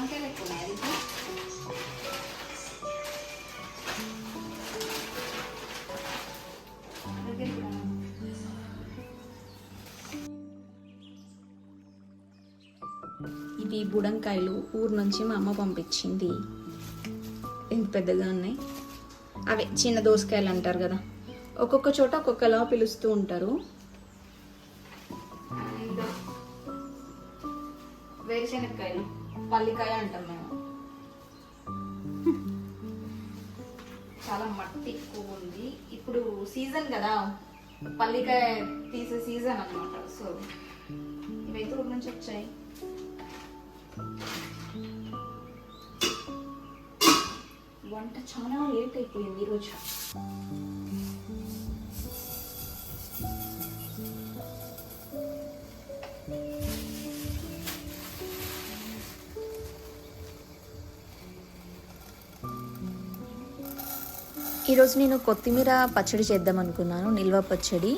బుడంకాయలు ఎక్కువ ఉన్నాయి ఇవి బుడంకాయలు ఊరు నుంచి మా అమ్మ పంపించింది. ఇంత పెద్దగా ఉన్నాయి అవే చిన్న దోసకాయలు అంటారు కదా. ఒక్కొక్క చోట ఒక్కొక్కలా పిలుస్తూ ఉంటారు. వేరుశెనక్కాయలు పల్లికాయ అంటాం మేము. చాలా మట్టి ఎక్కువ ఉంది. ఇప్పుడు సీజన్ కదా పల్లికాయ తీసే సీజన్ అనమాట సో ఇవైతే ఊరి నుంచి వచ్చాయి. వంట చాలా లేట్ అయిపోయింది ఈరోజు. ఈరోజు నేను కొత్తిమీర పచ్చడి చేద్దాం అనుకున్నాను నిల్వ పచ్చడి.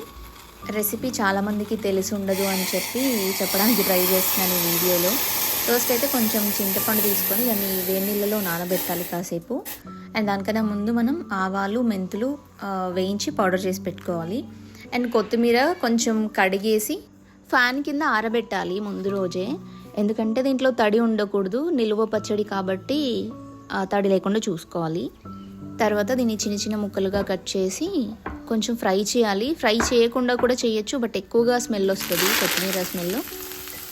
రెసిపీ చాలామందికి తెలిసి ఉండదు అని చెప్పి చెప్పడానికి ట్రై చేస్తున్నాను ఈ వీడియోలో. ఫస్ట్ అయితే కొంచెం చింతపండు తీసుకొని దాన్ని వేడి నీళ్ళలో నానబెట్టాలి కాసేపు. అండ్ దానికన్నా ముందు మనం ఆవాలు మెంతులు వేయించి పౌడర్ చేసి పెట్టుకోవాలి. అండ్ కొత్తిమీర కొంచెం కడిగేసి ఫ్యాన్ కింద ఆరబెట్టాలి ముందు రోజే. ఎందుకంటే దీంట్లో తడి ఉండకూడదు నిలువ పచ్చడి కాబట్టి తడి లేకుండా చూసుకోవాలి. తర్వాత దీన్ని చిన్న చిన్న ముక్కలుగా కట్ చేసి కొంచెం ఫ్రై చేయాలి. ఫ్రై చేయకుండా కూడా చేయొచ్చు బట్ ఎక్కువగా స్మెల్ వస్తుంది కొత్తిమీర స్మెల్.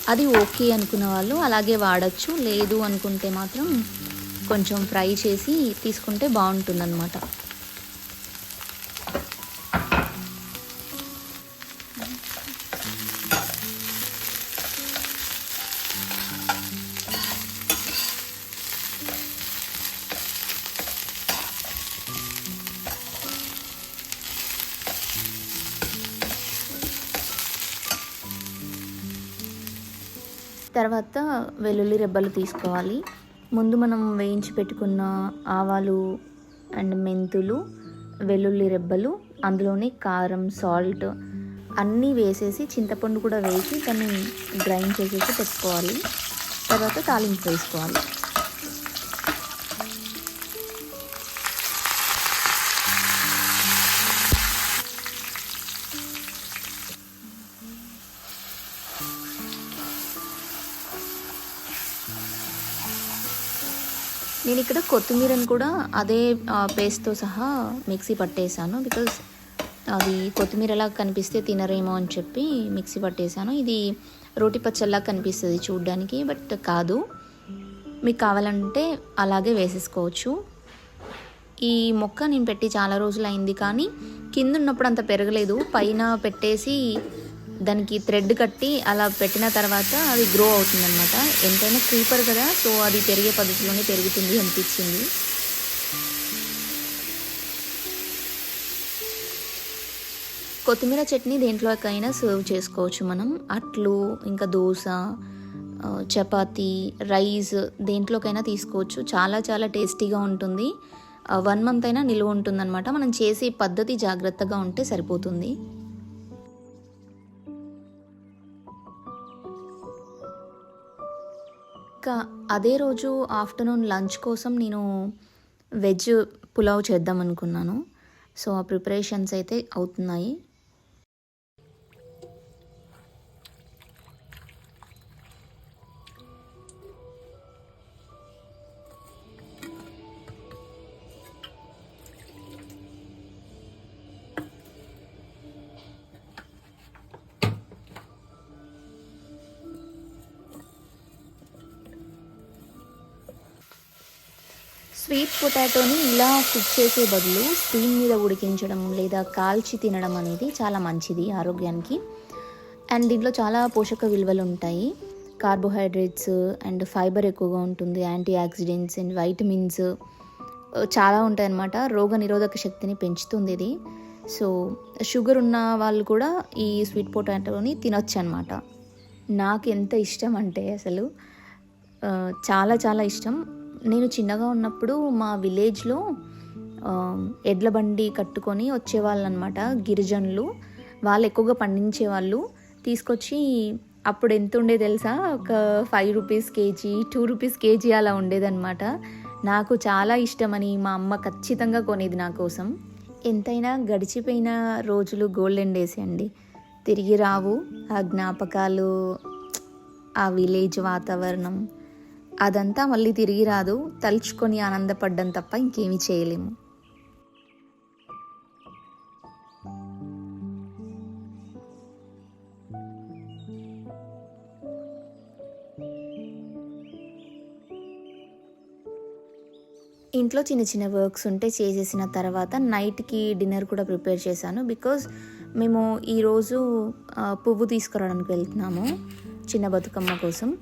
అది ఓకే అనుకున్న వాళ్ళు అలాగే వాడచ్చు. లేదు అనుకుంటే మాత్రం కొంచెం ఫ్రై చేసి తీసుకుంటే బాగుంటుంది తర్వాత వెల్లుల్లి రెబ్బలు తీసుకోవాలి. ముందు మనం వేయించి పెట్టుకున్న ఆవాలు అండ్ మెంతులు వెల్లుల్లి రెబ్బలు అందులోనే కారం సాల్ట్ అన్నీ వేసేసి చింతపండు కూడా వేసి దాన్ని గ్రైండ్ చేసేసి పెట్టుకోవాలి. తర్వాత తాలింపు వేసుకోవాలి. నేను ఇక్కడ కొత్తిమీరని కూడా అదే పేస్ట్తో సహా మిక్సీ పట్టేశాను బికాజ్ అది కొత్తిమీరలా కనిపిస్తే తినరేమో అని చెప్పి మిక్సీ పట్టేశాను. ఇది రోటి పచ్చల్లా కనిపిస్తుంది చూడ్డానికి బట్ కాదు. మీకు కావాలంటే అలాగే వేసేసుకోవచ్చు. ఈ మొక్క నేను పెట్టి చాలా రోజులు అయింది కానీ కింద ఉన్నప్పుడు అంత పెరగలేదు. పైన పెట్టేసి దానికి థ్రెడ్ కట్టి అలా పెట్టిన తర్వాత అది గ్రో అవుతుంది అనమాట ఎంతైనా క్రీపర్ కదా సో అది పెరిగే పద్ధతిలోనే పెరుగుతుంది అనిపించింది. కొత్తిమీర చట్నీ దేంట్లోకైనా సర్వ్ చేసుకోవచ్చు మనం. అట్లు ఇంకా దోశ చపాతి రైస్ దేంట్లోకైనా తీసుకోవచ్చు. చాలా చాలా టేస్టీగా ఉంటుంది. వన్ మంత్ అయినా నిల్వ ఉంటుందన్నమాట. మనం చేసే పద్ధతి జాగ్రత్తగా ఉంటే సరిపోతుంది. ఇంకా అదే రోజు ఆఫ్టర్నూన్ లంచ్ కోసం నేను వెజ్ పులావ్ చేద్దాం అనుకున్నాను. సో ఆ ప్రిపరేషన్స్ అయితే అవుతున్నాయి. స్వీట్ పొటాటోని ఇలా కుక్ చేసే బదులు స్టీమ్ మీద ఉడికించడం లేదా కాల్చి తినడం అనేది చాలా మంచిది ఆరోగ్యానికి. అండ్ దీంట్లో చాలా పోషక విలువలు ఉంటాయి. కార్బోహైడ్రేట్స్ అండ్ ఫైబర్ ఎక్కువగా ఉంటుంది యాంటీ ఆక్సిడెంట్స్ అండ్ వైటమిన్స్ చాలా ఉంటాయన్నమాట. రోగ నిరోధక శక్తిని పెంచుతుంది ఇది. సో షుగర్ ఉన్న వాళ్ళు కూడా ఈ స్వీట్ పొటాటోని తినొచ్చు అనమాట నాకు ఎంత ఇష్టం అంటే అసలు చాలా చాలా ఇష్టం. నేను చిన్నగా ఉన్నప్పుడు మా విలేజ్లో ఎడ్ల బండి కట్టుకొని వచ్చేవాళ్ళు అనమాట గిరిజనులు. వాళ్ళు ఎక్కువగా పండించేవాళ్ళు. తీసుకొచ్చి అప్పుడు ఎంత ఉండే తెలుసా? ఒక five rupees KG two rupees KG అలా ఉండేదన్నమాట నాకు చాలా ఇష్టమని మా అమ్మ ఖచ్చితంగా కొనేది నా కోసం. ఎంతైనా గడిచిపోయిన రోజులు గోల్డెన్ డేస్ అండి. తిరిగి రావు. ఆ జ్ఞాపకాలు ఆ విలేజ్ వాతావరణం అదంతా మళ్ళీ తిరిగి రాదు. తలుచుకొని ఆనందపడ్డం తప్ప ఇంకేమీ చేయలేము. ఇంట్లో చిన్న చిన్న వర్క్స్ ఉంటే చేసేసిన తర్వాత నైట్కి డిన్నర్ కూడా ప్రిపేర్ చేశాను. బికాజ్ మేము ఈరోజు పువ్వు తీసుకురావడానికి వెళ్తున్నాము చిన్న బతుకమ్మ కోసం.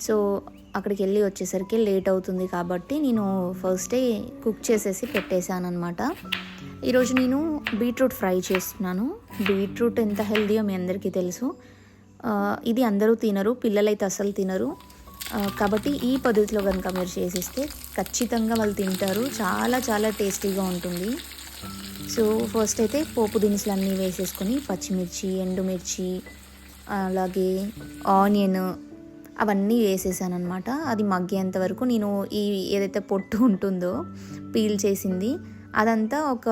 సో అక్కడికి వెళ్ళి వచ్చేసరికి లేట్ అవుతుంది కాబట్టి నేను ఫస్ట్ డే కుక్ చేసేసి పెట్టేశాను అనమాట ఈరోజు నేను బీట్రూట్ ఫ్రై చేస్తున్నాను. బీట్రూట్ ఎంత హెల్దీయో మీ అందరికీ తెలుసు. ఇది అందరూ తినరు పిల్లలైతే అసలు తినరు. కాబట్టి ఈ పద్ధతిలో కనుక మీరు చేసేస్తే ఖచ్చితంగా వాళ్ళు తింటారు. చాలా చాలా టేస్టీగా ఉంటుంది. సో ఫస్ట్ అయితే పోపు దినుసులు అన్నీ వేసేసుకొని పచ్చిమిర్చి ఎండుమిర్చి అలాగే ఆనియన్ అవన్నీ వేసేసాను అనమాట అది మగ్గేంత వరకు నేను ఈ ఏదైతే పొట్టు ఉంటుందో పీల్ చేసింది అదంతా ఒక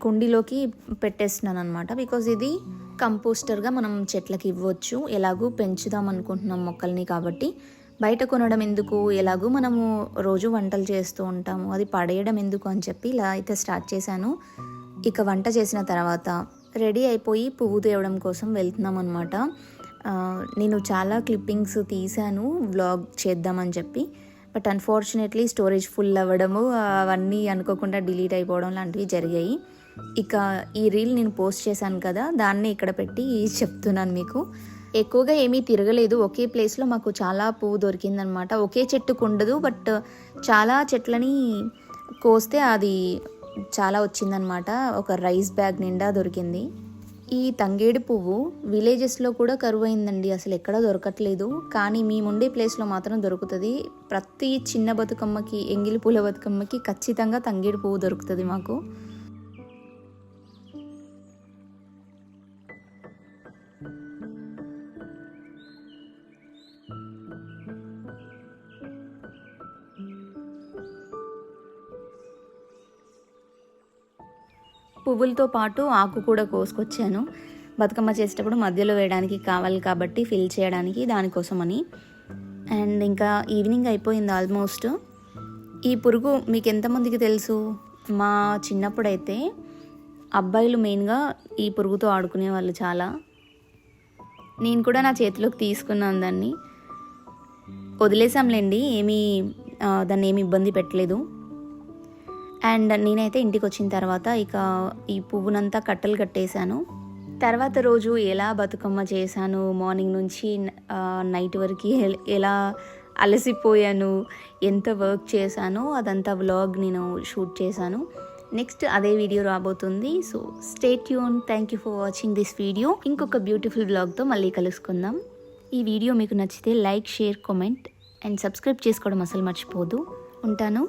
కుండీలోకి పెట్టేస్తున్నాను అనమాట బికాజ్ ఇది కంపోస్టర్గా మనం చెట్లకి ఇవ్వచ్చు. ఎలాగూ పెంచుదాం అనుకుంటున్నాం మొక్కల్ని కాబట్టి. బయట కొనడం ఎందుకు? ఎలాగూ మనము రోజు వంటలు చేస్తూ ఉంటాము. అది పడేయడం ఎందుకు అని చెప్పి ఇలా అయితే స్టార్ట్ చేశాను. ఇక వంట చేసిన తర్వాత రెడీ అయిపోయి పువ్వు తేవడం కోసం వెళ్తున్నాం అనమాట నేను చాలా క్లిప్పింగ్స్ తీశాను వ్లాగ్ చేద్దామని చెప్పి. బట్ అన్ఫార్చునేట్లీ స్టోరేజ్ ఫుల్ అవ్వడము అవన్నీ అనుకోకుండా డిలీట్ అయిపోవడం లాంటివి జరిగాయి. ఇక ఈ రీల్ నేను పోస్ట్ చేశాను కదా దాన్ని ఇక్కడ పెట్టి చెప్తున్నాను మీకు. ఎక్కువగా ఏమీ తిరగలేదు. ఒకే ప్లేస్లో మాకు చాలా పువ్వు దొరికిందనమాట. ఒకే చెట్టుకు ఉండదు బట్ చాలా చెట్లని కోస్తే అది చాలా వచ్చిందనమాట. ఒక రైస్ బ్యాగ్ నిండా దొరికింది. ఈ తంగేడు పువ్వు విలేజెస్లో కూడా కరువు అయిందండి అసలు ఎక్కడ దొరకట్లేదు. కానీ మేముండే ప్లేస్లో మాత్రం దొరుకుతుంది. ప్రతి చిన్న బతుకమ్మకి ఎంగిలి పూల బతుకమ్మకి ఖచ్చితంగా తంగేడు పువ్వు దొరుకుతుంది మాకు. పువ్వులతో పాటు ఆకు కూడా కోసుకొచ్చాను. బతుకమ్మ చేసేటప్పుడు మధ్యలో వేయడానికి కావాలి కాబట్టి ఫిల్ చేయడానికి దానికోసమని. అండ్ ఇంకా ఈవినింగ్ అయిపోయింది ఆల్మోస్ట్ ఈ పురుగు మీకు ఎంతమందికి తెలుసు? మా చిన్నప్పుడైతే అబ్బాయిలు మెయిన్గా ఈ పురుగుతో ఆడుకునే వాళ్ళు చాలా. నేను కూడా నా చేతిలోకి తీసుకున్నాను దాన్ని. వదిలేసాంలేండి ఏమీ దాన్ని ఏమి ఇబ్బంది పెట్టలేదు. అండ్ నేనైతే ఇంటికి వచ్చిన తర్వాత ఇక ఈ పువ్వునంతా కట్టలు కట్టేశాను. తర్వాత రోజు ఎలా బతుకమ్మ చేశాను మార్నింగ్ నుంచి నైట్ వరకు ఎలా అలసిపోయాను ఎంత వర్క్ చేశానో అదంతా వ్లాగ్ నేను షూట్ చేశాను. నెక్స్ట్ అదే వీడియో రాబోతుంది. So stay tune thank you for watching this video ఇంకొక బ్యూటిఫుల్ బ్లాగ్తో మళ్ళీ కలుసుకుందాం. ఈ వీడియో మీకు నచ్చితే like share comment and subscribe చేసుకోవడం అసలు మర్చిపోదు. ఉంటాను.